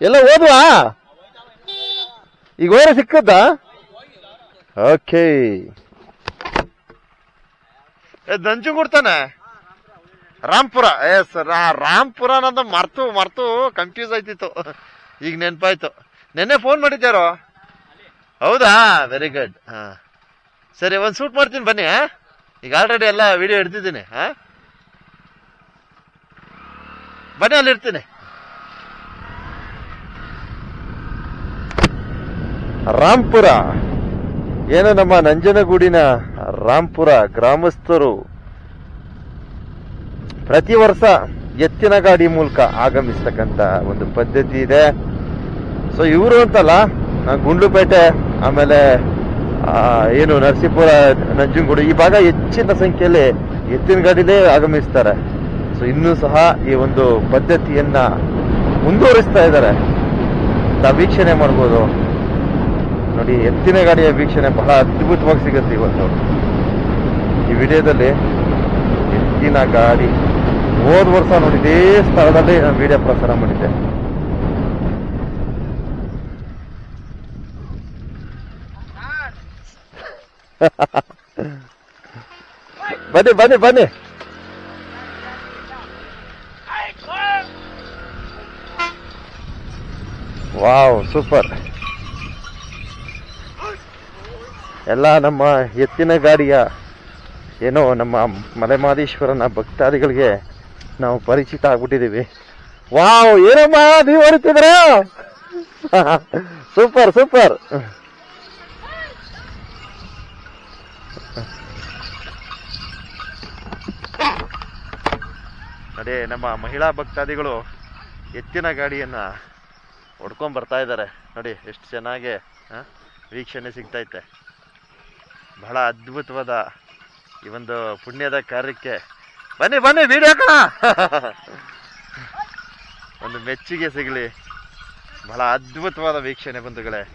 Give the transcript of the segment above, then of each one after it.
ಎಲ್ಲ ಹೋದ್ವಾ ಈಗ ಹೋದ್ರೆ ಸಿಕ್ಕದ್ದ ಓಕೆ. ನಂಜು ಕೊಡ್ತಾನೆ ರಾಮ್ಪುರ. ಎಸ್ ರಾಮ್ಪುರ ಅನ್ನೋದು ಮರ್ತು ಮರ್ತು ಕನ್ಫ್ಯೂಸ್ ಆಯ್ತಿತ್ತು. ಈಗ ನೆನಪಾಯ್ತು. ನೆನ್ನೆ ಫೋನ್ ಮಾಡಿದ್ದಾರೋ ಹೌದಾ? ವೆರಿ ಗುಡ್ ಹಾ. ಸರಿ, ಒಂದು ಶೂಟ್ ಮಾಡ್ತೀನಿ, ಬನ್ನಿ? ಈಗ ಆಲ್ರೆಡಿ ಎಲ್ಲ ವಿಡಿಯೋ ಹಿಡ್ದಿದ್ದೀನಿ, ಹಾ? ಬನ್ನಿ ಅಲ್ಲಿ ಇರ್ತೀನಿ ರಾಂಪುರ ಏನು ನಮ್ಮ ನಂಜನಗೂಡಿನ ರಾಂಪುರ ಗ್ರಾಮಸ್ಥರು ಪ್ರತಿ ವರ್ಷ ಎತ್ತಿನ ಗಾಡಿ ಮೂಲಕ ಆಗಮಿಸ್ತಕ್ಕಂತ ಒಂದು ಪದ್ಧತಿ ಇದೆ. ಸೊ ಇವರು ಅಂತಲ್ಲ ಗುಂಡ್ಲುಪೇಟೆ, ಆಮೇಲೆ ಏನು ನರಸೀಪುರ, ನಂಜನಗೂಡು ಈ ಭಾಗ ಹೆಚ್ಚಿನ ಸಂಖ್ಯೆಯಲ್ಲಿ ಎತ್ತಿನ ಗಾಡಿಲೇ ಆಗಮಿಸ್ತಾರೆ. ಸೊ ಇನ್ನೂ ಸಹ ಈ ಒಂದು ಪದ್ಧತಿಯನ್ನ ಮುಂದುವರಿಸ್ತಾ ಇದ್ದಾರೆ. ವೀಕ್ಷಣೆ ಮಾಡ್ಬೋದು. ನೋಡಿ, ಎತ್ತಿನ ಗಾಡಿಯ ವೀಕ್ಷಣೆ ಬಹಳ ಅದ್ಭುತವಾಗಿ ಸಿಗುತ್ತೆ ಇವತ್ತು ಈ ವಿಡಿಯೋದಲ್ಲಿ ಎತ್ತಿನ ಗಾಡಿ, ಹೋದ ವರ್ಷ ನೋಡಿ ಇದೇ ಸ್ಥಳದಲ್ಲಿ ನಾನು ವಿಡಿಯೋ ಪ್ರಸಾರ ಮಾಡಿದ್ದೆ. ಬನ್ನಿ ಬನ್ನಿ ಬನ್ನಿ. Wow, super. ಎಲ್ಲ ನಮ್ಮ ಎತ್ತಿನ ಗಾಡಿಯ ಏನೋ ನಮ್ಮ ಮಲೆಮಾದೇಶ್ವರನ ಭಕ್ತಾದಿಗಳಿಗೆ ನಾವು ಪರಿಚಿತ ಆಗ್ಬಿಟ್ಟಿದೀವಿ ವಾವ್, ಏನಮ್ಮ ನೀವು ಹೊಡಿತಿದ್ರ ಸೂಪರ್ ಸೂಪರ್. ಅದೇ ನಮ್ಮ ಮಹಿಳಾ ಭಕ್ತಾದಿಗಳು ಎತ್ತಿನ ಗಾಡಿಯನ್ನ ಹೊಡ್ಕೊಂಡ್ ಬರ್ತಾ ಇದ್ದಾರೆ. ನೋಡಿ, ಎಷ್ಟು ಚೆನ್ನಾಗಿ ವೀಕ್ಷಣೆ ಸಿಗ್ತೈತೆ ಬಹಳ ಅದ್ಭುತವಾದ ಈ ಒಂದು ಪುಣ್ಯದ ಕಾರ್ಯಕ್ಕೆ. ಬನ್ನಿ ಬನ್ನಿ ವಿಡಿಯೋ ಕಣ ಒಂದು ಮೆಚ್ಚುಗೆ ಸಿಗಲಿ. ಬಹಳ ಅದ್ಭುತವಾದ ವೀಕ್ಷಣೆ ಬಂಧುಗಳೇ.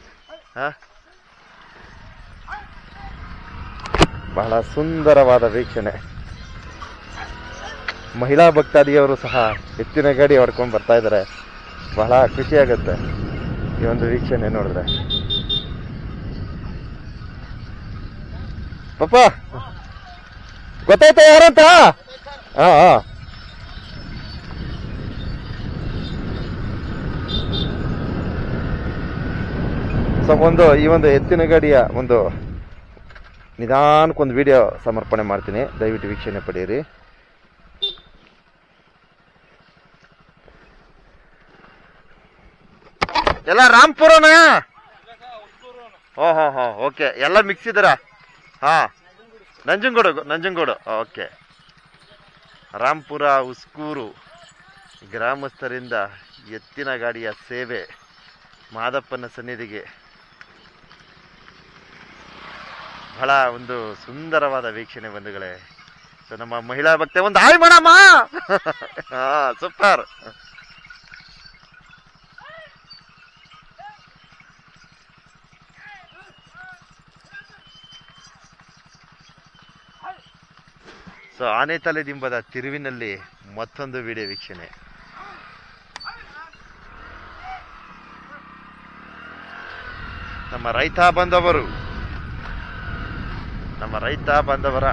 ಆ? ಬಹಳ ಸುಂದರವಾದ ವೀಕ್ಷಣೆ. ಮಹಿಳಾ ಭಕ್ತಾದಿಯವರು ಸಹ ಎತ್ತಿನ ಗಾಡಿ ಹೊಡ್ಕೊಂಡು ಬರ್ತಾ ಇದ್ದಾರೆ. ಬಹಳ ಖುಷಿಯಾಗುತ್ತೆ ಈ ಒಂದು ವೀಕ್ಷಣೆ ನೋಡಿದ್ರೆ. ಪಪ್ಪ, ಗೊತ್ತಾಯ್ತಾ ಯಾರಂತ ಹಾ ಹಾ. ಸೊ ಒಂದು, ಈ ಒಂದು ಎತ್ತಿನ ಗಾಡಿಯ ಒಂದು ನಿಧಾನಕ್ಕೊಂದು ವಿಡಿಯೋ ಸಮರ್ಪಣೆ ಮಾಡ್ತೀನಿ. ದಯವಿಟ್ಟು ವೀಕ್ಷಣೆ ಪಡೆಯಿರಿ. ಎಲ್ಲ ರಾಮ್ಪುರನಾ? ಓ ಹೋ ಹೋ ಓಕೆ ಎಲ್ಲ ಮಿಕ್ಸ್ ಇದ್ದೀರಾ? ಹಾ. ನಂಜನಗೂಡು ನಂಜನಗೂಡು. ಓಕೆ. ರಾಂಪುರ ಉಸ್ಕೂರು ಗ್ರಾಮಸ್ಥರಿಂದ ಎತ್ತಿನ ಗಾಡಿಯ ಸೇವೆ ಮಾದಪ್ಪನ ಸನ್ನಿಧಿಗೆ. ಬಹಳ ಒಂದು ಸುಂದರವಾದ ವೀಕ್ಷಣೆ ಬಂಧುಗಳೇ. ಸೊ, ನಮ್ಮ ಮಹಿಳಾ ಭಕ್ತೆ ಒಂದು ಹಾಯ್ ಮಾಡಮ್ಮ. ಹಾ, ಸೂಪರ್. ಸೊ ಆನೆತಲೆ ದಿಂಬದ ತಿರುವಿನಲ್ಲಿ ಮತ್ತೊಂದು ವಿಡಿಯೋ ವೀಕ್ಷಣೆ. ನಮ್ಮ ರೈತ ಬಂದವರು. ನಮ್ಮ ರೈತ ಬಂದವರ.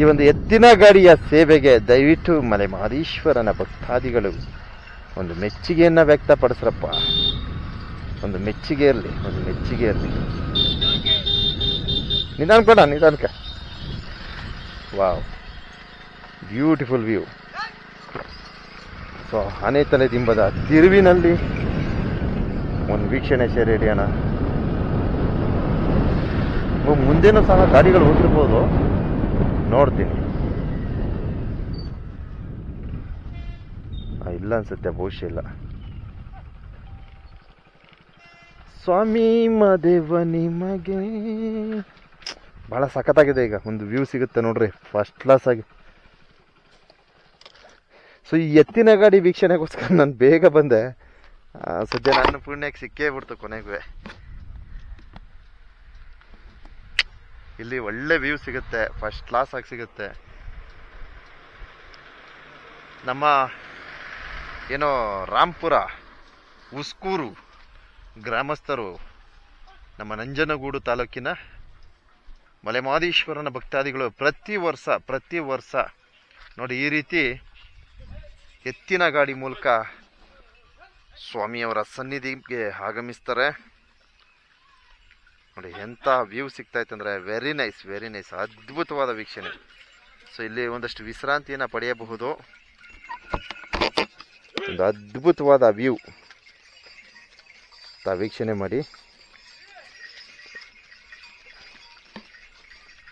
ಈ ಒಂದು ಎತ್ತಿನ ಗಾಡಿಯ ಸೇವೆಗೆ ದಯವಿಟ್ಟು ಮಲೆ ಮಹದೀಶ್ವರನ ಭಕ್ತಾದಿಗಳು ಒಂದು ಮೆಚ್ಚುಗೆಯನ್ನು ವ್ಯಕ್ತಪಡಿಸ್ರಪ್ಪ. ಒಂದು ಮೆಚ್ಚುಗೆ ಇರಲಿ ಒಂದು ಮೆಚ್ಚುಗೆ ಇರಲಿ ನಿಧಾನಕೋಣ ನಿಧಾನಕ ವಾವ್. ಬ್ಯೂಟಿಫುಲ್ ವ್ಯೂ ಸೊ ಆನೆತಲೆ ದಿಂಬದ ತಿರುವಿನಲ್ಲಿ ಒಂದು ವೀಕ್ಷಣೆ ಸೇರಿ ಹಿಡಿಯೋಣ. ಮುಂದೇನೂ ಸಹ ಗಾಡಿಗಳು ಹೋಗಿರ್ಬೋದು. ನೋಡ್ತೀನಿ. ಇಲ್ಲ ಅನ್ಸುತ್ತೆ ಬಹುಶಃ ಇಲ್ಲ. ಸ್ವಾಮಿ ಮದೇವ ನಿಮಗೆ ಬಹಳ ಸಖತ್ತಾಗಿದೆ ಈಗ. ಒಂದು ವ್ಯೂ ಸಿಗುತ್ತೆ ನೋಡ್ರಿ. ಫಸ್ಟ್ ಕ್ಲಾಸ್ ಆಗಿ. ಸೊ ಈ ಎತ್ತಿನ ಗಾಡಿ ವೀಕ್ಷಣೆಗೋಸ್ಕರ ನಾನು ಬೇಗ ಬಂದೆ. ಸದ್ಯ ನಾನು ಪುಣ್ಯಕ್ಕೆ ಸಿಕ್ಕೇ ಬಿಡ್ತು ಕೊನೆಗೂ. ಇಲ್ಲಿ ಒಳ್ಳೆ ವ್ಯೂ ಸಿಗುತ್ತೆ. ಫಸ್ಟ್ ಕ್ಲಾಸ್ ಆಗಿ ಸಿಗುತ್ತೆ. ನಮ್ಮ, ಏನೋ ರಾಂಪುರ ಉಸ್ಕೂರು ಗ್ರಾಮಸ್ಥರು ನಮ್ಮ ನಂಜನಗೂಡು ತಾಲೂಕಿನ ಮಲೆಮಾದೇಶ್ವರನ ಭಕ್ತಾದಿಗಳು ಪ್ರತಿ ವರ್ಷ ಪ್ರತಿ ವರ್ಷ ನೋಡಿ ಈ ರೀತಿ ಎತ್ತಿನ ಗಾಡಿ ಮೂಲಕ ಸ್ವಾಮಿಯವರ ಸನ್ನಿಧಿಗೆ ಆಗಮಿಸ್ತಾರೆ. ನೋಡಿ ಎಂಥ ವ್ಯೂ ಸಿಗ್ತೈತೆ ಅಂದರೆ ವೆರಿ ನೈಸ್ ವೆರಿ ನೈಸ್ ಅದ್ಭುತವಾದ ವೀಕ್ಷಣೆ. ಸೊ ಇಲ್ಲಿ ಒಂದಷ್ಟು ವಿಶ್ರಾಂತಿಯನ್ನು ಪಡೆಯಬಹುದು. ಒಂದು ಅದ್ಭುತವಾದ ವ್ಯೂ. ತಾ ವೀಕ್ಷಣೆ ಮಾಡಿ.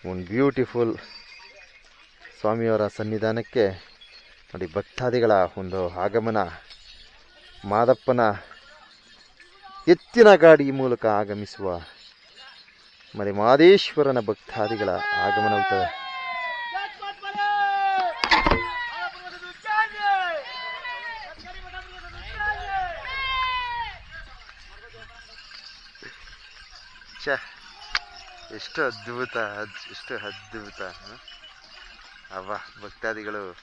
ಒಂದು ಬ್ಯೂಟಿಫುಲ್ ಸ್ವಾಮಿಯವರ ಸನ್ನಿಧಾನಕ್ಕೆ ನೋಡಿ ಭಕ್ತಾದಿಗಳ ಒಂದು ಆಗಮನ. ಮಾದಪ್ಪನ ಎತ್ತಿನ ಗಾಡಿ ಮೂಲಕ ಆಗಮಿಸುವ ಮರಿ ಮಾದೇಶ್ವರನ ಭಕ್ತಾದಿಗಳ ಆಗಮನವಿರ್ತದೆ ಛೆ, ಎಷ್ಟು ಅದ್ಭುತ ಅದ್- ಎಷ್ಟು ಅದ್ಭುತ ಅವ ಭಕ್ತಾದಿಗಳು.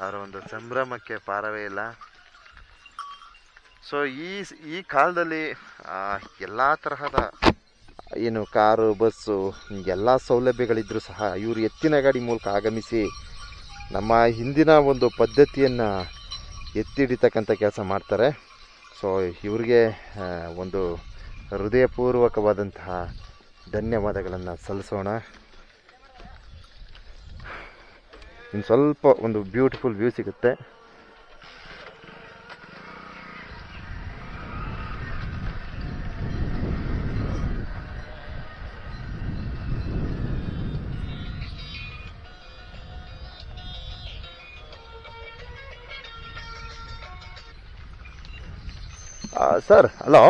ಅವರ ಒಂದು ಸಂಭ್ರಮಕ್ಕೆ ಪಾರವೇ ಇಲ್ಲ. ಸೊ ಈ ಈ ಕಾಲದಲ್ಲಿ ಎಲ್ಲ ತರಹದ ಏನು ಕಾರು, ಬಸ್ಸು, ಎಲ್ಲ ಸೌಲಭ್ಯಗಳಿದ್ದರೂ ಸಹ ಇವರು ಎತ್ತಿನ ಗಾಡಿ ಮೂಲಕ ಆಗಮಿಸಿ ನಮ್ಮ ಹಿಂದಿನ ಒಂದು ಪದ್ಧತಿಯನ್ನು ಎತ್ತಿ ಹಿಡಿತಕ್ಕಂಥ ಕೆಲಸ ಮಾಡ್ತಾರೆ. ಸೊ ಇವ್ರಿಗೆ ಒಂದು ಹೃದಯಪೂರ್ವಕವಾದಂತಹ ಧನ್ಯವಾದಗಳನ್ನು ಸಲ್ಲಿಸೋಣ. ಇನ್ನು ಸ್ವಲ್ಪ ಒಂದು ಬ್ಯೂಟಿಫುಲ್ ವ್ಯೂ ಸಿಗುತ್ತೆ. Sir, hello?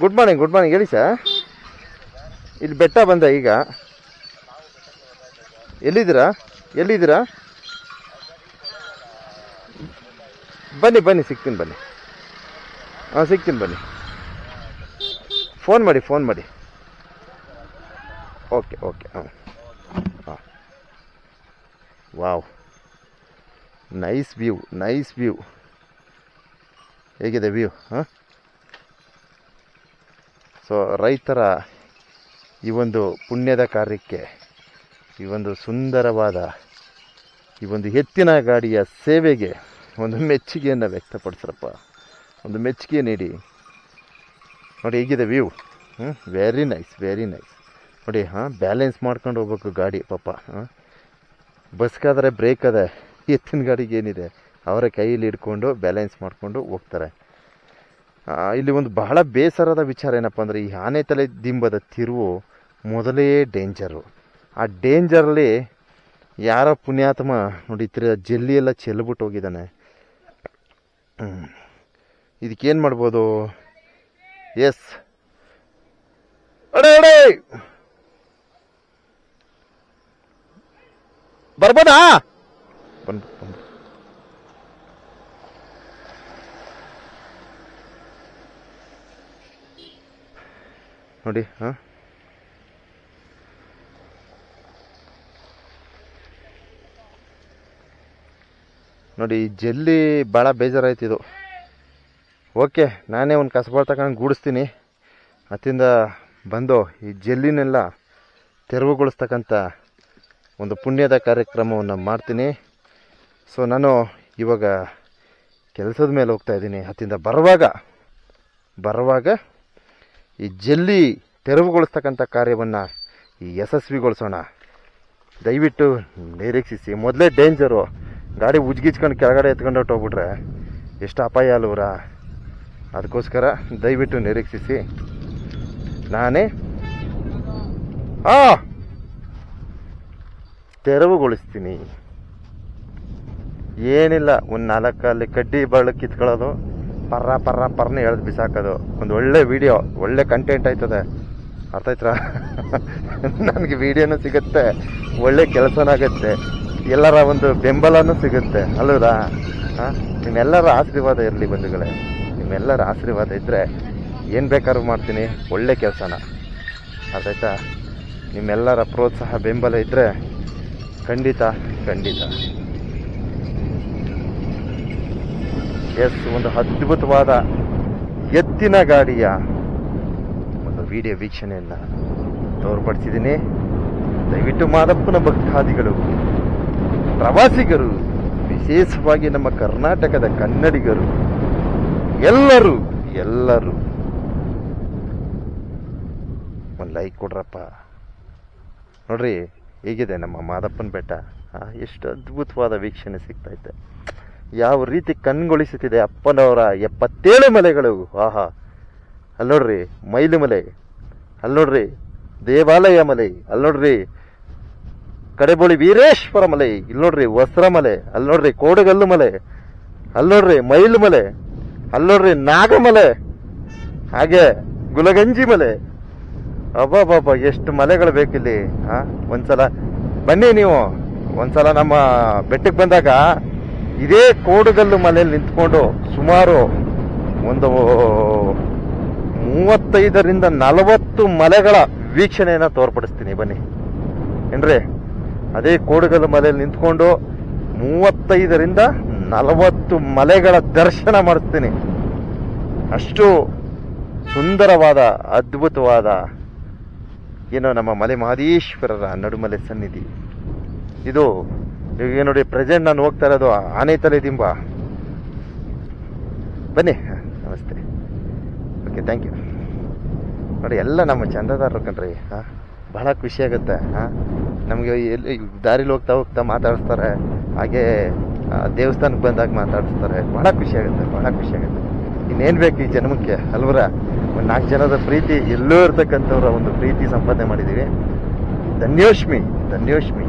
Good morning good morning ಹೇಳಿ ಸರ್. ಇಲ್ಲಿ ಬೆಟ್ಟ ಬಂದೆ ಈಗ. ಎಲ್ಲಿದ್ದೀರಾ? ಎಲ್ಲಿದ್ದೀರಾ? ಬನ್ನಿ ಬನ್ನಿ, ಸಿಗ್ತೀನಿ ಬನ್ನಿ. ಹಾಂ, ಸಿಗ್ತೀನಿ ಬನ್ನಿ. ಫೋನ್ ಮಾಡಿ ಫೋನ್ ಮಾಡಿ. ಓಕೆ ಓಕೆ ಹಾಂ ಹಾಂ. Wow nice view nice view ಹೇಗಿದೆ ವ್ಯೂ ಹಾಂ? ಸೊ ರೈತರ ಈ ಒಂದು ಪುಣ್ಯದ ಕಾರ್ಯಕ್ಕೆ, ಈ ಒಂದು ಸುಂದರವಾದ, ಈ ಒಂದು ಎತ್ತಿನ ಗಾಡಿಯ ಸೇವೆಗೆ ಒಂದು ಮೆಚ್ಚುಗೆಯನ್ನು ವ್ಯಕ್ತಪಡಿಸ್ರಪ್ಪ. ಒಂದು ಮೆಚ್ಚುಗೆ ನೀಡಿ. ನೋಡಿ, ಹೇಗಿದೆ ವ್ಯೂ ಹ್ಞೂ ವೆರಿ ನೈಸ್ ವೆರಿ ನೈಸ್ ನೋಡಿ, ಹಾಂ? ಬ್ಯಾಲೆನ್ಸ್ ಮಾಡ್ಕೊಂಡು ಹೋಗ್ಬೇಕು ಗಾಡಿ, ಪಾಪ, ಹಾಂ? ಬಸ್ಗಾದರೆ ಬ್ರೇಕ್ ಅದೇ ಎತ್ತಿನ ಗಾಡಿಗೆ ಏನಿದೆ? ಅವರ ಕೈಯಲ್ಲಿ ಹಿಡ್ಕೊಂಡು ಬ್ಯಾಲೆನ್ಸ್ ಮಾಡಿಕೊಂಡು ಹೋಗ್ತಾರೆ. ಇಲ್ಲಿ ಒಂದು ಬಹಳ ಬೇಸರದ ವಿಚಾರ ಏನಪ್ಪ ಅಂದರೆ ಈ ಆನೆ ತಲೆ ದಿಂಬದ ತಿರುವು ಮೊದಲೇ ಡೇಂಜರು ಆ ಡೇಂಜರಲ್ಲಿ ಯಾರ ಪುಣ್ಯಾತ್ಮ ನೋಡಿ ಜಲ್ಲಿ ಎಲ್ಲ ಚೆಲ್ಬಿಟ್ಟು ಹೋಗಿದ್ದಾನೆ. ಇದಕ್ಕೇನು ಮಾಡ್ಬೋದು? ಎಸ್ ಅಡೆ ಅಡೆ! ಬರ್ಬೋದಾ? ಬಂದು ಬಂದು. ನೋಡಿ, ಹಾಂ. ನೋಡಿ, ಈ ಜಲ್ಲಿ ಭಾಳ ಬೇಜಾರಾಯ್ತು ಇದು. ಓಕೆ, ನಾನೇ ಒಂದು ಕಸಬಾಳ್ ತಗೊಂಡು ಗೂಡಿಸ್ತೀನಿ. ಅತ್ತಿಂದ ಬಂದು ಈ ಜಲ್ಲಿನೆಲ್ಲ ತೆರವುಗೊಳಿಸ್ತಕ್ಕಂಥ ಒಂದು ಪುಣ್ಯದ ಕಾರ್ಯಕ್ರಮವನ್ನು ಮಾಡ್ತೀನಿ. ಸೊ, ನಾನು ಇವಾಗ ಕೆಲಸದ ಮೇಲೆ ಹೋಗ್ತಾ ಇದ್ದೀನಿ. ಅತ್ತಿಂದ ಬರುವಾಗ ಬರುವಾಗ ಈ ಜಲ್ಲಿ ತೆರವುಗೊಳಿಸ್ತಕ್ಕಂಥ ಕಾರ್ಯವನ್ನು ಈ ಯಶಸ್ವಿಗೊಳಿಸೋಣ. ದಯವಿಟ್ಟು ನಿರೀಕ್ಷಿಸಿ. ಮೊದಲೇ ಡೇಂಜರು. ಗಾಡಿ ಉಜ್ಗಿಚ್ಕೊಂಡು ಕೆಳಗಡೆ ಎತ್ಕೊಂಡು ಹೊಟ್ಟೋಗ್ಬಿಟ್ರೆ ಎಷ್ಟು ಅಪಾಯ ಅಲ್ವರ ಅದಕ್ಕೋಸ್ಕರ ದಯವಿಟ್ಟು ನಿರೀಕ್ಷಿಸಿ. ನಾನೇ? ಆ! ತೆರವುಗೊಳಿಸ್ತೀನಿ. ಏನಿಲ್ಲ, ಒಂದು ನಾಲ್ಕಲ್ಲಿ ಕಡ್ಡಿ ಬಳ್ಳ ಕಿತ್ಕೊಳ್ಳೋದು. ಪರ್ರ ಪರ್ರ, ಪರ್ನ ಎಳ್ದು ಬಿಸಾಕೋದು. ಒಂದು ಒಳ್ಳೆ ವಿಡಿಯೋ ಒಳ್ಳೆ ಕಂಟೆಂಟ್ ಆಯ್ತದೆ. ಅರ್ಥ ನನಗೆ ವಿಡಿಯೋನೂ ಸಿಗುತ್ತೆ. ಒಳ್ಳೆ ಕೆಲಸನಾಗತ್ತೆ. ಎಲ್ಲರ ಒಂದು ಬೆಂಬಲನೂ ಸಿಗುತ್ತೆ. ಅಲ್ಲದಾ ಹಾಂ? ನಿಮ್ಮೆಲ್ಲರ ಆಶೀರ್ವಾದ ಇರಲಿ ಬಂಧುಗಳೇ. ನಿಮ್ಮೆಲ್ಲರ ಆಶೀರ್ವಾದ ಇದ್ದರೆ ಏನು ಬೇಕಾದ್ರೂ ಮಾಡ್ತೀನಿ. ಒಳ್ಳೆ ಕೆಲಸನ. ಅರ್ಥ ಆಯ್ತಾ? ನಿಮ್ಮೆಲ್ಲರ ಪ್ರೋತ್ಸಾಹ, ಬೆಂಬಲ ಇದ್ದರೆ ಖಂಡಿತ ಖಂಡಿತ. ಎಸ್, ಒಂದು ಅದ್ಭುತವಾದ ಎತ್ತಿನ ಗಾಡಿಯ ಒಂದು ವಿಡಿಯೋ ವೀಕ್ಷಣೆಯನ್ನು ತೋರ್ಪಡಿಸಿದ್ದೀನಿ. ದಯವಿಟ್ಟು ಮಾದಪ್ಪನ ಭಕ್ತಾದಿಗಳು, ಪ್ರವಾಸಿಗರು, ವಿಶೇಷವಾಗಿ ನಮ್ಮ ಕರ್ನಾಟಕದ ಕನ್ನಡಿಗರು, ಎಲ್ಲರೂ ಎಲ್ಲರೂ ಒಂದು ಲೈಕ್ ಕೊಡ್ರಪ್ಪ. ನೋಡ್ರಿ, ಹೇಗಿದೆ ನಮ್ಮ ಮಾದಪ್ಪನ ಬೆಟ್ಟ? ಎಷ್ಟು ಅದ್ಭುತವಾದ ವೀಕ್ಷಣೆ ಸಿಗ್ತೈತೆ ಯಾವ ರೀತಿ ಕಣ್ಗೊಳಿಸುತ್ತಿದೆ ಅಪ್ಪನವರ ಎಪ್ಪತ್ತೇಳು ಮಲೆಗಳು. ಆಹಾ. ಅಲ್ಲಿ ನೋಡ್ರಿ, ಮೈಲು ಮಲೆ. ಅಲ್ಲಿ ನೋಡ್ರಿ, ದೇವಾಲಯ ಮಲೆ. ಅಲ್ಲಿ ನೋಡ್ರಿ, ಕಡೆಬೋಳಿ ವೀರೇಶ್ವರ ಮಲೆ. ಇಲ್ಲಿ ನೋಡ್ರಿ, ವಸ್ತ್ರ ಮಲೆ. ಅಲ್ಲಿ ನೋಡ್ರಿ, ಕೋಡಗಲ್ಲು ಮಲೆ. ಅಲ್ಲಿ ನೋಡ್ರಿ, ಮೈಲು ಮಲೆ. ಅಲ್ಲಿ ನೋಡ್ರಿ ನಾಗಮಲೆ ಹಾಗೆ ಗುಲಗಂಜಿ ಮಲೆ. ಅಬ್ಬಬ್ಬಬ್ಬ, ಎಷ್ಟು ಮಲೆಗಳು ಬೇಕಿಲ್ಲಿ, ಆ? ಒಂದ್ಸಲ ಬನ್ನಿ ನೀವು. ಒಂದ್ಸಲ ನಮ್ಮ ಬೆಟ್ಟಕ್ಕೆ ಬಂದಾಗ ಇದೇ ಕೋಡುಗಲ್ಲು ಮಲೆಯಲ್ಲಿ ನಿಂತ್ಕೊಂಡು ಸುಮಾರು ಒಂದು ಮೂವತ್ತೈದರಿಂದ ನಲವತ್ತು ಮಲೆಗಳ ವೀಕ್ಷಣೆಯನ್ನು ತೋರ್ಪಡಿಸ್ತೀನಿ. ಬನ್ನಿ. ಏನ್ರಿ? ಅದೇ ಕೋಡುಗಲ್ಲು ಮಲೆಯಲ್ಲಿ ನಿಂತ್ಕೊಂಡು ಮೂವತ್ತೈದರಿಂದ ನಲವತ್ತು ಮಲೆಗಳ ದರ್ಶನ ಮಾಡಿಸ್ತೀನಿ. ಅಷ್ಟು ಸುಂದರವಾದ, ಅದ್ಭುತವಾದ ಏನೋ ನಮ್ಮ ಮಲೆ ಮಹದೇಶ್ವರರ ನಡುಮಲೆ ಸನ್ನಿಧಿ. ಇದು ಈಗ ನೋಡಿ ಪ್ರೆಸೆಂಟ್ ನಾನು ಹೋಗ್ತಾ ಇರೋದು ಆನೆ ತಲೆ ದಿಂಬ. ಬನ್ನಿ. ನಮಸ್ತೆ. ಓಕೆ ಥ್ಯಾಂಕ್ ಯು ನೋಡಿ, ಎಲ್ಲ ನಮ್ಮ ಚಂದದಾರರು ಕಣ್ರಿ, ಹಾಂ? ಬಹಳ ಖುಷಿ ಆಗುತ್ತೆ, ಹಾಂ? ನಮಗೆ ಎಲ್ಲಿ ದಾರಿಲಿ ಹೋಗ್ತಾ ಹೋಗ್ತಾ ಮಾತಾಡಿಸ್ತಾರೆ. ಹಾಗೆ ದೇವಸ್ಥಾನಕ್ಕೆ ಬಂದಾಗ ಮಾತಾಡಿಸ್ತಾರೆ. ಭಾಳ ಖುಷಿ ಆಗುತ್ತೆ ಭಾಳ ಖುಷಿ ಆಗುತ್ತೆ. ಇನ್ನೇನು ಬೇಕು ಈ ಜನ್ಮಕ್ಕೆ, ಅಲ್ವರ? ಒಂದು ನಾಲ್ಕು ಜನದ ಪ್ರೀತಿ, ಎಲ್ಲೋ ಇರ್ತಕ್ಕಂಥವ್ರ ಒಂದು ಪ್ರೀತಿ ಸಂಪಾದನೆ ಮಾಡಿದ್ದೀವಿ ಧನ್ಯೋಷ್ಮಿ ಧನ್ಯೋಷ್ಮಿ.